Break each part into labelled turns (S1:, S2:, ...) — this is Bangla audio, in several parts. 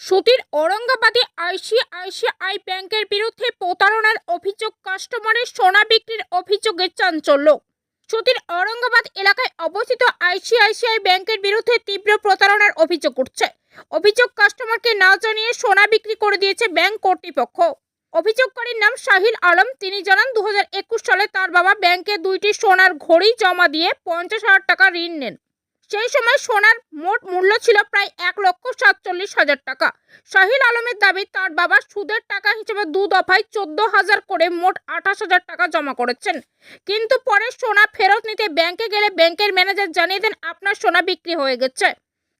S1: সুতির ঔরঙ্গাবাদে আইসিআইসিআই ব্যাংকের বিরুদ্ধে প্রতারণার অভিযোগ, কাস্টমারের সোনা বিক্রির অভিযোগে চাঞ্চল্য। সুতির ঔরঙ্গাবাদ এলাকায় অবস্থিত আইসিআইসিআই ব্যাংকের বিরুদ্ধে তীব্র প্রতারণার অভিযোগ উঠছে। অভিযোগ, কাস্টমারকে না জানিয়ে সোনা বিক্রি করে দিয়েছে ব্যাংক কর্তৃপক্ষ। অভিযোগকারীর নাম শাহিল আলম। তিনি জানান দু হাজার একুশ সালে তার বাবা ব্যাংকে দুইটি সোনার ঘড়ি জমা দিয়ে পঞ্চাশ হাজার টাকা ঋণ নেন। সেই সময় সোনার মোট মূল্য ছিল প্রায় এক লক্ষ সাতচল্লিশ হাজার টাকা। শাহিল আলমের দাবি, তার বাবা সুদের টাকা হিসেবে দু দফায় চোদ্দ হাজার করে মোট আঠাশ হাজার টাকা জমা করেছেন। কিন্তু পরে সোনা ফেরত নিতে ব্যাংকে গেলে ব্যাংকের ম্যানেজার জানিয়ে দেন, আপনার সোনা বিক্রি হয়ে গেছে।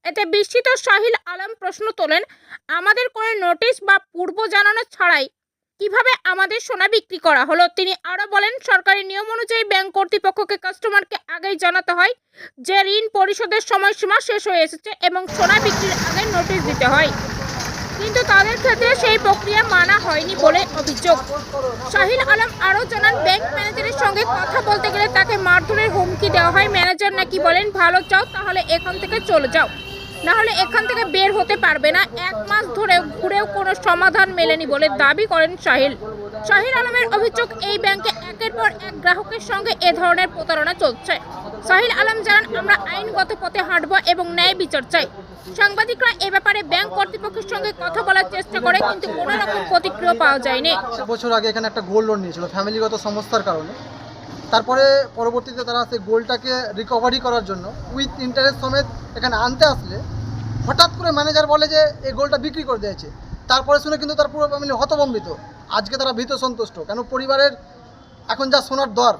S1: এতে বিস্মিত শাহিল আলম প্রশ্ন তোলেন, আমাদের কোনো নোটিশ বা পূর্ব জানানো ছাড়াই কীভাবে আমাদের সোনা বিক্রি করা হলো? তিনি আরও বলেন, সরকারি নিয়ম অনুযায়ী ব্যাংক কর্তৃপক্ষকে কাস্টমারকে আগেই জানাতে হয় যে ঋণ পরিশোধের সময়সীমা শেষ হয়ে এসেছে এবং সোনা বিক্রির আগে নোটিশ দিতে হয়। কিন্তু তাদের ক্ষেত্রে সেই প্রক্রিয়া মানা হয়নি বলে অভিযোগ। শাহিল আলম আরও জানান ব্যাংক ম্যানেজারের সঙ্গে কথা বলতে গেলে তাকে মারধরের হুমকি দেওয়া হয়। ম্যানেজার নাকি বলেন, ভালো, চাও, তাহলে এখান থেকে চলে যাও। নাহলে এখান থেকে বের হতে পারবে না। এক মাস ধরে ঘুরেও কোনো সমাধান মেলেনি বলে দাবি করেন শাহিল। শাহিল আলমের অভিযোগ, এই ব্যাংকে একের পর এক গ্রাহকের সঙ্গে এ ধরনের প্রতারণা চলছে। সাহিল আলম জানান, আমরা আইনগত পথে হাঁটব এবং ন্যায় বিচার চাই। সাংবাদিকরা এ ব্যাপারে ব্যাংক কর্তৃপক্ষের সঙ্গে কথা বলার চেষ্টা করে, কিন্তু কোনো রকম প্রতিক্রিয়া পাওয়া যায়নি।
S2: বছর আগে এখানে একটা গোল্ড লোন নিয়েছিল ফ্যামিলিগত সমস্যার কারণে। তারপরে পরবর্তীতে তারা সেই গোলটাকে রিকভারি করার জন্য উইথ ইন্টারেস্ট সমেত এখানে আনতে আসলে, হঠাৎ করে ম্যানেজার বলে যে এই গোলটা বিক্রি করে দিয়েছে। তারপরে শুনে কিন্তু তার পুরো ফ্যামিলি হতবম্বিত আজকে তারা ভীত সন্তুষ্ট, কেন পরিবারের এখন যা সোনার দর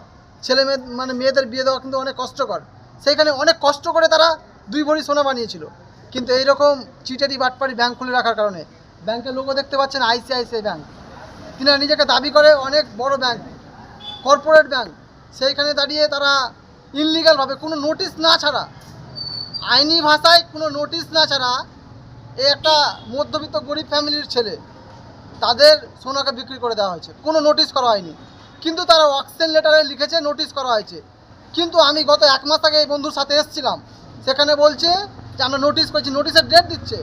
S2: ছেলে মেয়ে মানে মেয়েদের বিয়ে দেওয়া কিন্তু অনেক কষ্টকর। সেইখানে অনেক কষ্ট করে তারা দুই ভরি সোনা বানিয়েছিল। কিন্তু এইরকম চিটারি বাটপারি ব্যাংক খুলে রাখার কারণে ব্যাংকের লোকও দেখতে পাচ্ছেন আইসিআইসিআই ব্যাংক তিনারা নিজেকে দাবি করে অনেক বড় ব্যাংক কর্পোরেট ব্যাংক সেইখানে দাঁড়িয়ে তারা ইনলিগালভাবে কোনো নোটিশ না ছাড়া, আইনি ভাষায় কোনো নোটিশ না ছাড়া এই একটা মধ্যবিত্ত গরিব ফ্যামিলির ছেলে, তাদের সোনাকে বিক্রি করে দেওয়া হয়েছে। কোনো নোটিশ করা হয়নি। কিন্তু তারা অক্সেন লেটারে লিখেছে, নোটিশ করা হয়েছে। কিন্তু আমি গত এক মাস আগে এই বন্ধুর সাথে এসেছিলাম। সেখানে বলছে যে আমরা নোটিশ করেছি, নোটিশের ডেট দিচ্ছে।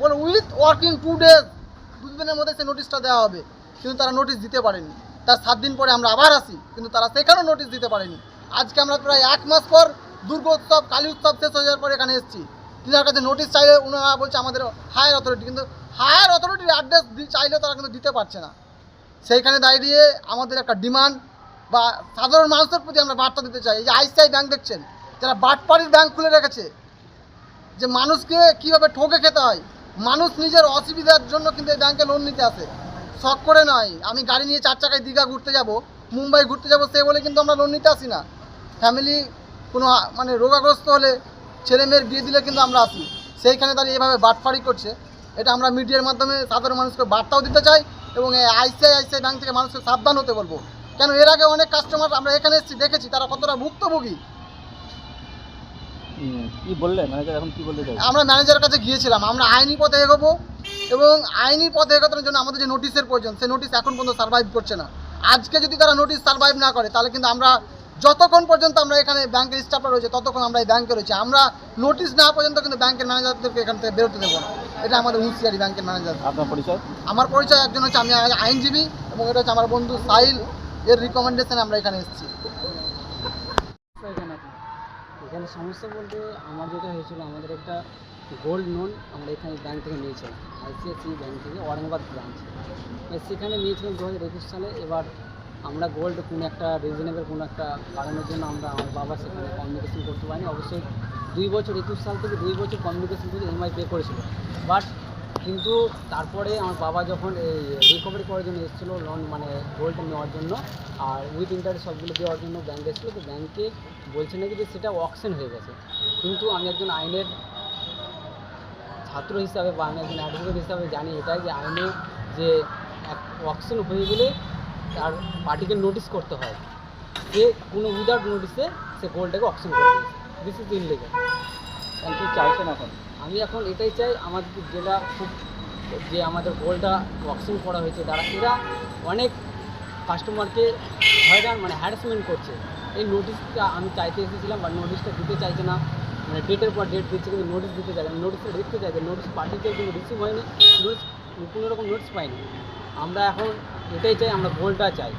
S2: বলে উইথ ওয়ার্কিং টু ডেজ দুদিনের মধ্যে সেই নোটিশটা দেওয়া হবে। কিন্তু তারা নোটিশ দিতে পারেনি। তার সাত দিন পরে আমরা আবার আসি, কিন্তু তারা সেখানেও নোটিশ দিতে পারেনি। আজকে আমরা প্রায় এক মাস পর দুর্গোৎসব, কালী উৎসব শেষ হয়ে যাওয়ার পর এখানে এসেছি। তিনার কাছে নোটিশ চাইলে ওনারা বলছে আমাদের হায়ার অথরিটি কিন্তু হায়ার অথরিটির অ্যাড্রেস চাইলেও তারা কিন্তু দিতে পারছে না। সেইখানে দাঁড়িয়ে আমাদের একটা ডিমান্ড বা সাধারণ মানুষের প্রতি আমরা বার্তা দিতে চাই। এই যে আইসিআই ব্যাংক দেখছেন, যারা বাটপাড়ির ব্যাংক খুলে রেখেছে, যে মানুষকে কীভাবে ঠকে খেতে হয়, মানুষ নিজের অসুবিধার জন্য কিন্তু এই ব্যাংকে লোন নিতে আসে। শখ করে নয়, আমি গাড়ি নিয়ে চার চাকায় দীঘা ঘুরতে যাব, মুম্বাই ঘুরতে যাব, সে বলে কিন্তু আমরা লোন নিতে আসি না। ফ্যামিলি কোনো মানে রোগাগ্রস্ত হলে ছেলে মেয়ের বিয়ে দিলে কিন্তু আমরা আসি। সেইখানে দাঁড়িয়ে এভাবে বাটপাড়ি করছে। এটা আমরা মিডিয়ার মাধ্যমে সাধারণ মানুষকে বার্তাও দিতে চাই। এবং এই আইসিআই আইসিআই ব্যাংক থেকে মানুষকে সাবধান হতে বলব। কেন এর আগে অনেক কাস্টমার আমরা এখানে এসেছি দেখেছি তারা কতটা ভুক্তভোগী।
S3: কি বললে? ম্যানেজার এখন কি চাই
S2: আমরা ম্যানেজারের কাছে গিয়েছিলাম আমরা আইনি পথে এগোবো এবং আইনি পথে এগোনোর জন্য আমাদের যে নোটিশের প্রয়োজন সেই নোটিশ এখন পর্যন্ত সার্ভাইভ করছে না। আজকে যদি তারা নোটিশ সার্ভাইভ না করে তাহলে কিন্তু আমরা যতক্ষণ পর্যন্ত আমরা এখানে ব্যাংকের স্টাফরা রয়েছে ততক্ষণ আমরা এই ব্যাংকে রয়েছে। আমরা নোটিশ না পর্যন্ত কিন্তু ব্যাংকের ম্যানেজারদেরকে এখান থেকে বেরোতে দেবো না। এটা আমাদের হুঁশিয়ারি ব্যাংকের ম্যানেজার
S3: আপনার পরিচয়?
S2: আমার পরিচয় একজন হচ্ছে আমি আইনজীবী এবং এটা হচ্ছে আমার বন্ধু সাহিল। এর রিকমেন্ডেশনে আমরা এখানে এসেছি।
S4: এখানে এখানে সমস্যা বলতে আমার যেটা হয়েছিল আমাদের একটা গোল্ড লোন আমরা এখানে ব্যাংক থেকে নিয়েছিলাম আইসিআইসি ব্যাংক থেকে ঔরঙ্গাবাদ ব্রাঞ্চ সেখানে নিয়েছিলাম দু হাজার একুশ সালে। এবার আমরা গোল্ড কোনো একটা রিজনেবল কোনো একটা কারণের জন্য আমরা আমার বাবা সেখানে কমিউনিকেশন করতে পারিনি। অবশ্যই দুই বছর, একুশ সাল থেকে দুই বছর কমিউনিকেশন থেকে ইএমআই পে করেছিল। বাট কিন্তু তারপরে আমার বাবা যখন এই রিকভারি করার জন্য এসেছিল লোন মানে গোল্ড নেওয়ার জন্য, আর উইথ ইন্টারেস্ট সবগুলো দেওয়ার জন্য ব্যাংকে এসেছিল, তো ব্যাংকে বলছে নাকি যে সেটা অকশন হয়ে গেছে। কিন্তু আমি একজন আইনের ছাত্র হিসাবে বা আমি একজন অ্যাডভোকেট হিসাবে জানি এটাই যে আইনে যে এক অকশন হয়ে গেলে তার পার্টিকে নোটিশ করতে হয়। সে কোনো উইদাউট নোটিসে সে গোল্ডটাকে অকশন করে দিয়েছে। দিস ইজ ইনলিগাল
S3: এখন কি চাইছেন এখন।
S4: আমি এখন এটাই চাই, আমাদের যেটা খুব যে আমাদের গোলটা অকশন করা হয়েছে, তারা এরা অনেক কাস্টমারকে হয়রান মানে হ্যারাসমেন্ট করছে। এই নোটিশটা আমি চাইতে এসেছিলাম বা নোটিশটা দিতে চাইছে না। মানে ডেটের পর ডেট দিচ্ছে, কিন্তু নোটিশ দিতে চাই নোটিশটা দেখতে চাই নোটিশ পাঠিয়েছে, কিন্তু রিসিভ হয়নি। নোটিশ কোনো রকম নোটিশ পাইনি। আমরা এখন এটাই চাই, আমরা গোলটা চাই।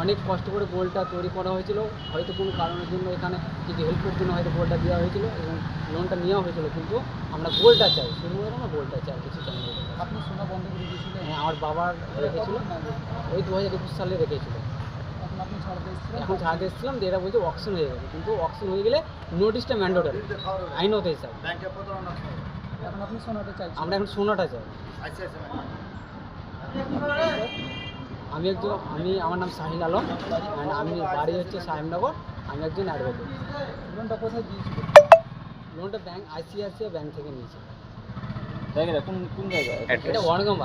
S4: অনেক কষ্ট করে গোলটা তৈরি করা হয়েছিল। হয়তো কোনো কারণের জন্য এখানে কিছু হেল্পের জন্য হয়তো গোলটা দেওয়া হয়েছিল এবং লোনটা নেওয়া হয়েছিল কিন্তু আমরা গোলটা চাই। শুধু আমরা গোলটা চাই কিছু চাই না।
S3: আপনি সোনা বন্ধ করে দিয়েছিলেন?
S4: হ্যাঁ আমার বাবার রেখেছিল। ওই দু হাজার একুশ সালে রেখেছিল।
S3: এখন আপনি ছাড়তে
S4: এসেছিলাম যে এরা বলছে অকশন হয়ে গেছে। কিন্তু অকশন হয়ে গেলে নোটিশটা ম্যান্ডেটরি আইনত হিসাব
S3: এখন আপনি সোনাটা
S4: আমরা এখন সোনাটা চাই। আমি একজন আমি আমার নাম শাহিন আলম অ্যান্ড আমি বাড়ি হচ্ছে সাহেবনগর আমি একজন অ্যাডভোকেট
S3: লোনটা কোথায় দিয়েছি
S4: লোনটা ব্যাংক আইসিআইসিআই ব্যাংক থেকে নিয়েছি।
S3: জায়গাটা কোন কোন জায়গা
S4: এটা ওয়ারগাম